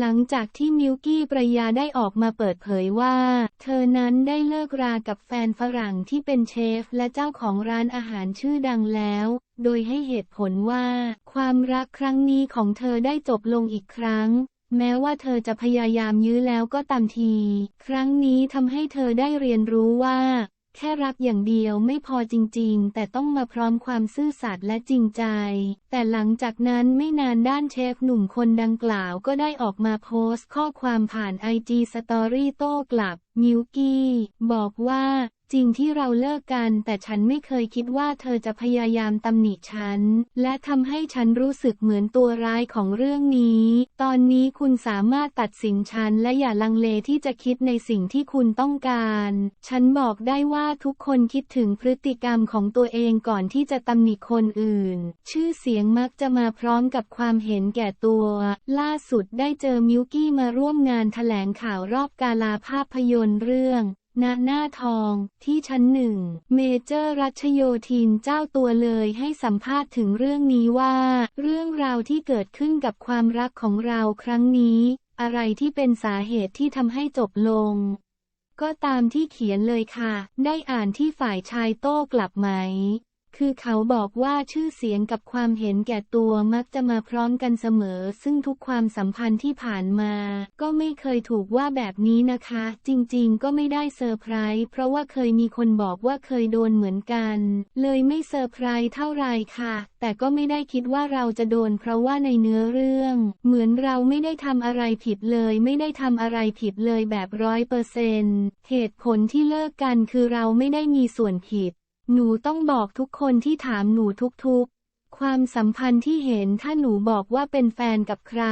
หลังจากที่มิวกี้ประยาได้ออกมาเปิดเผยว่า เธอนั้นได้เลิกรากับแฟนฝรั่งที่เป็นเชฟและเจ้าของร้านอาหารชื่อดังแล้ว โดยให้เหตุผลว่า ความรักครั้งนี้ของเธอได้จบลงอีกครั้ง แม้ว่าเธอจะพยายามยื้อแล้วก็ตามที ครั้งนี้ทำให้เธอได้เรียนรู้ว่า แค่รักอย่างเดียวไม่พอจริงๆ แต่ต้องมาพร้อมความซื่อสัตย์และจริงใจ แต่หลังจากนั้นไม่นานด้านเชฟหนุ่มคนดังกล่าวก็ได้ออกมาโพสต์ข้อความผ่านไอจีสตอรี่โต้กลับ มิวกี้ บอกว่า จริงที่เราเลิกกันแต่ฉันไม่เคยคิดว่าเธอจะพยายามตำหนิฉัน และทำให้ฉันรู้สึกเหมือนตัวร้ายของเรื่องนี้ ตอนนี้คุณสามารถตัดสินฉันและอย่าลังเลที่จะคิดในสิ่งที่คุณต้องการ ฉันบอกได้ว่าทุกคนคิดถึงพฤติกรรมของตัวเองก่อนที่จะตำหนิคนอื่น ชื่อเสียงมักจะมาพร้อมกับความเห็นแก่ตัว ล่าสุดได้เจอมิวกี้มาร่วมงานแถลงข่าวรอบกาลาภาพยนตร์เรื่อง ณหน้าทองที่ชั้นหนึ่ง เมเจอร์รัชโยธินเจ้าตัวเลยให้สัมภาษณ์ถึงเรื่องนี้ว่า เรื่องราวที่เกิดขึ้นกับความรักของเราครั้งนี้ อะไรที่เป็นสาเหตุที่ทำให้จบลง ก็ตามที่เขียนเลยค่ะ ได้อ่านที่ฝ่ายชายโต้กลับไหม คือเขาบอกว่าชื่อเสียงกับความเห็นแก่ตัวมักจะมาพร้อมกันเสมอ ซึ่งทุกความสัมพันธ์ที่ผ่านมา ก็ไม่เคยถูกว่าแบบนี้นะคะ จริงๆ ก็ไม่ได้เซอร์ไพรส์เพราะว่าเคยมีคนบอกว่าเคยโดนเหมือนกัน เลยไม่เซอร์ไพรส์เท่าไหรค่ะ แต่ก็ไม่ได้คิดว่าเราจะโดนเพราะว่าในเนื้อเรื่อง เหมือนเราไม่ได้ทำอะไรผิดเลย ไม่ได้ทำอะไรผิดเลยแบบร้อยเปอร์เซนต์เหตุผลที่เลิกกันคือเราไม่ได้มีส่วนผิด หนูต้องบอกทุกคนที่ถามหนูทุกๆ ความสัมพันธ์ที่เห็นถ้าหนูบอกว่าเป็นแฟนกับใคร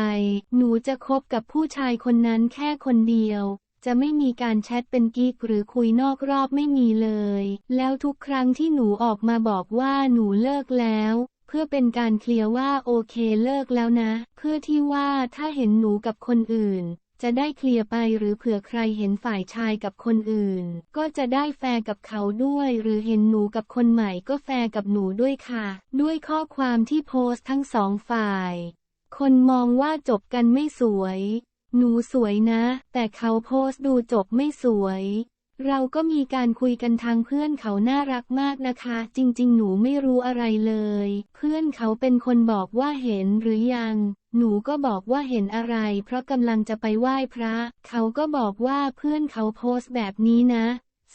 หนูจะคบกับผู้ชายคนนั้นแค่คนเดียว จะไม่มีการแชทเป็นกิ๊กหรือคุยนอกรอบไม่มีเลย แล้วทุกครั้งที่หนูออกมาบอกว่าหนูเลิกแล้ว เพื่อเป็นการเคลียร์ว่าโอเคเลิกแล้วนะ เพื่อที่ว่าถ้าเห็นหนูกับคนอื่น จะได้เคลียร์ไปหรือเผื่อใครเห็นฝ่ายชายกับคนอื่น ก็จะได้แฟร์กับเขาด้วย หรือเห็นหนูกับคนใหม่ก็แฟร์กับหนูด้วยค่ะ ด้วยข้อความที่โพสต์ทั้งสองฝ่าย คนมองว่าจบกันไม่สวย หนูสวยนะ แต่เขาโพสต์ดูจบไม่สวยเราก็มีการคุยกันทางเพื่อนเขาน่ารักมากนะคะ จริงๆ หนูไม่รู้อะไรเลย เพื่อนเขาเป็นคนบอกว่าเห็นหรือยัง หนูก็บอกว่าเห็นอะไร เพราะกำลังจะไปไหว้พระ เขาก็บอกว่าเพื่อนเขาโพสต์แบบนี้นะ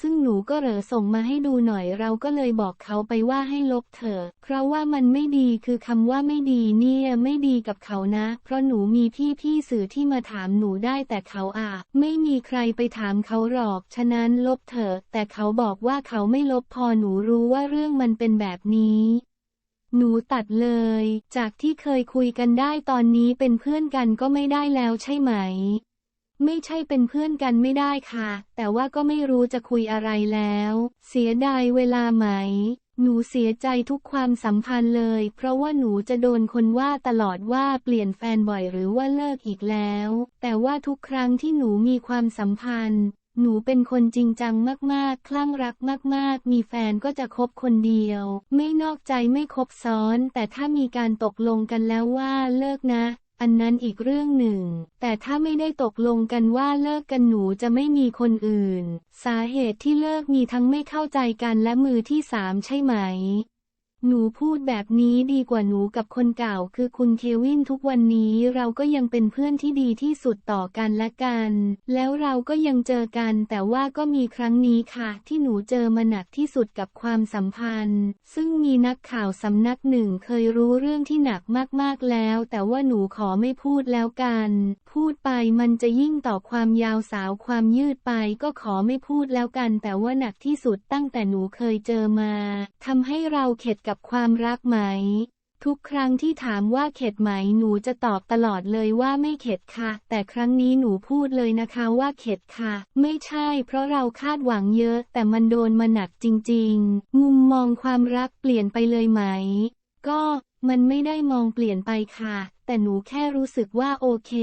ซึ่งหนูก็เหรอส่งมาให้ดูหน่อยเราก็เลยบอกเขาไปว่าให้ลบเถอะ เพราะว่ามันไม่ดีคือคำว่าไม่ดีเนี่ยไม่ดีกับเขานะ เพราะหนูมีพี่พี่สื่อที่มาถามหนูได้แต่เขาอะ ไม่มีใครไปถามเขาหรอก ฉะนั้นลบเถอะ แต่เขาบอกว่าเขาไม่ลบพอหนูรู้ว่าเรื่องมันเป็นแบบนี้ หนูตัดเลย จากที่เคยคุยกันได้ตอนนี้เป็นเพื่อนกันก็ไม่ได้แล้วใช่ไหม ไม่ใช่เป็นเพื่อนกันไม่ได้ค่ะ แต่ว่าก็ไม่รู้จะคุยอะไรแล้ว เสียดายเวลาไหม หนูเสียใจทุกความสัมพันธ์เลย เพราะว่าหนูจะโดนคนว่าตลอดว่าเปลี่ยนแฟนบ่อยหรือว่าเลิกอีกแล้ว แต่ว่าทุกครั้งที่หนูมีความสัมพันธ์ หนูเป็นคนจริงจังมากๆ คลั่งรักมากๆ มีแฟนก็จะคบคนเดียว ไม่นอกใจไม่คบซ้อน แต่ถ้ามีการตกลงกันแล้วว่าเลิกนะ อันนั้นอีกเรื่องหนึ่ง แต่ถ้าไม่ได้ตกลงกันว่าเลิกกันหนูจะไม่มีคนอื่น สาเหตุที่เลิกมีทั้งไม่เข้าใจกันและมือที่สามใช่ไหม หนูพูดแบบนี้ดีกว่าหนูกับคนเก่า คือคุณเควินทุกวันนี้เราก็ยังเป็นเพื่อนที่ดีที่สุดต่อกันและกัน แล้วเราก็ยังเจอกัน แต่ว่าก็มีครั้งนี้ค่ะ ที่หนูเจอมาหนักที่สุดกับความสัมพันธ์ ซึ่งมีนักข่าวสำนักหนึ่งเคยรู้เรื่องที่หนักมากๆแล้ว แต่ว่าหนูขอไม่พูดแล้วกัน พูดไปมันจะยิ่งต่อความยาวสาวความยืดไปก็ขอไม่พูดแล้วกัน แต่ว่าหนักที่สุดตั้งแต่หนูเคยเจอมาทำให้เราเข็ดกับความรักไหม ทุกครั้งที่ถามว่าเข็ดไหมหนูจะตอบตลอดเลยว่าไม่เข็ดค่ะ แต่ครั้งนี้หนูพูดเลยนะคะว่าเข็ดค่ะ ไม่ใช่ เพราะเราคาดหวังเยอะ แต่มันโดนมาหนักจริงๆ มุมมองความรักเปลี่ยนไปเลยไหม ก็มันไม่ได้มองเปลี่ยนไปค่ะ แต่หนูแค่รู้สึกว่าโอเค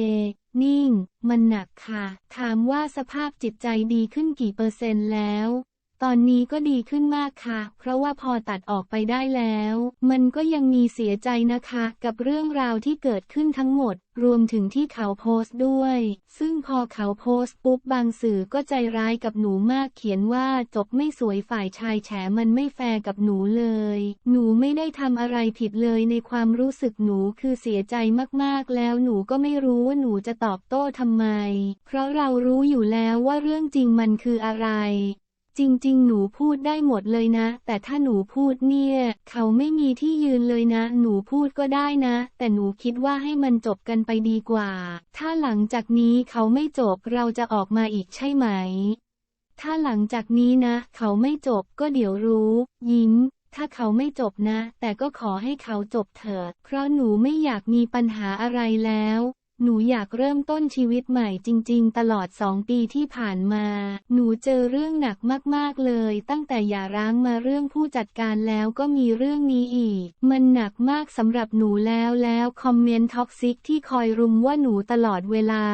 นิ่ง มันหนักค่ะ ถามว่าสภาพจิตใจดีขึ้นกี่เปอร์เซ็นต์แล้ว ตอนนี้ก็ดีขึ้นมากค่ะ เพราะว่าพอตัดออกไปได้แล้ว มันก็ยังมีเสียใจนะคะ กับเรื่องราวที่เกิดขึ้นทั้งหมด รวมถึงที่เขาโพสต์ด้วย ซึ่งพอเขาโพสต์ปุ๊บบางสื่อก็ใจร้ายกับหนูมากเขียนว่าจบไม่สวยฝ่ายชายแฉมันไม่แฟร์กับหนูเลย หนูไม่ได้ทำอะไรผิดเลยในความรู้สึกหนูคือเสียใจมากๆ แล้วหนูก็ไม่รู้ว่าหนูจะตอบโต้ทำไม เพราะเรารู้อยู่แล้วว่าเรื่องจริงมันคืออะไร จริง ๆ หนูพูดได้หมดเลยนะ แต่ถ้าหนูพูดเนี่ย เขาไม่มีที่ยืนเลยนะ หนูพูดก็ได้นะ แต่หนูคิดว่าให้มันจบกันไปดีกว่า ถ้าหลังจากนี้เขาไม่จบเราจะออกมาอีกใช่ไหม ถ้าหลังจากนี้นะ เขาไม่จบก็เดี๋ยวรู้ ยิ้ม ถ้าเขาไม่จบนะ แต่ก็ขอให้เขาจบเถิด เพราะหนูไม่อยากมีปัญหาอะไรแล้ว หนูอยากเริ่มต้นชีวิตใหม่จริง ๆ ตลอดสองปีที่ผ่านมา หนูเจอเรื่องหนักมากๆเลย ตั้งแต่อย่าร้างมาเรื่องผู้จัดการแล้วก็มีเรื่องนี้อีก มันหนักมากสำหรับหนูแล้วแล้วคอมเมนต์ท็อกซิกที่คอยรุมว่าหนูตลอดเวลา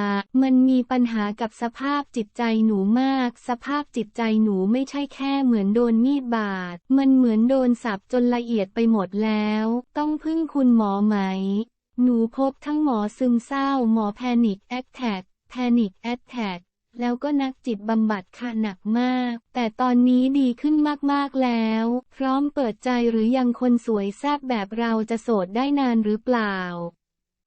มันมีปัญหากับสภาพจิตใจหนูมาก สภาพจิตใจหนูไม่ใช่แค่เหมือนโดนมีดบาด มันเหมือนโดนสับจนละเอียดไปหมดแล้ว ต้องพึ่งคุณหมอไหม หนูพบทั้งหมอซึมเศร้า หมอแพนิคแอทแท็กแพนิคแอทแท็กแล้วก็นักจิตบำบัดค่ะหนักมาก แต่ตอนนี้ดีขึ้นมากๆแล้ว พร้อมเปิดใจหรือยังคนสวยแซบแบบเราจะโสดได้นานหรือเปล่า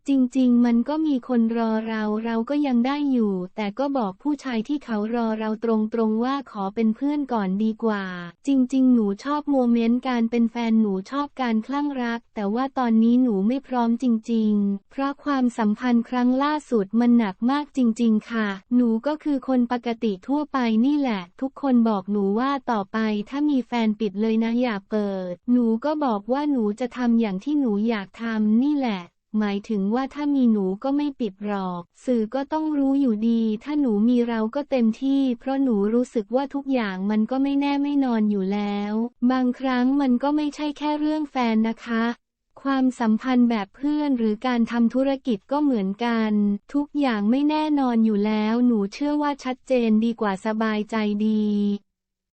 จริงๆ มันก็มีคนรอเราเราก็ยังได้อยู่ แต่ก็บอกผู้ชายที่เขารอเราตรงๆว่าขอเป็นเพื่อนก่อนดีกว่า จริงๆ หนูชอบโมเมนต์การเป็นแฟนหนูชอบการคลั่งรัก แต่ว่าตอนนี้หนูไม่พร้อมจริง ๆ เพราะความสัมพันธ์ครั้งล่าสุดมันหนักมากจริง ๆ ค่ะ หนูก็คือคนปกติทั่วไปนี่แหละ ทุกคนบอกหนูว่าต่อไปถ้ามีแฟนปิดเลยนะอย่าเปิด หนูก็บอกว่าหนูจะทำอย่างที่หนูอยากทำนี่แหละ หมายถึงว่าถ้ามีหนูก็ไม่ปิดหรอก สื่อก็ต้องรู้อยู่ดี ถ้าหนูมีเราก็เต็มที่ เพราะหนูรู้สึกว่าทุกอย่างมันก็ไม่แน่ไม่นอนอยู่แล้ว บางครั้งมันก็ไม่ใช่แค่เรื่องแฟนนะคะความสัมพันธ์แบบเพื่อนหรือการทำธุรกิจก็เหมือนกัน ทุกอย่างไม่แน่นอนอยู่แล้ว หนูเชื่อว่าชัดเจนดีกว่าสบายใจดี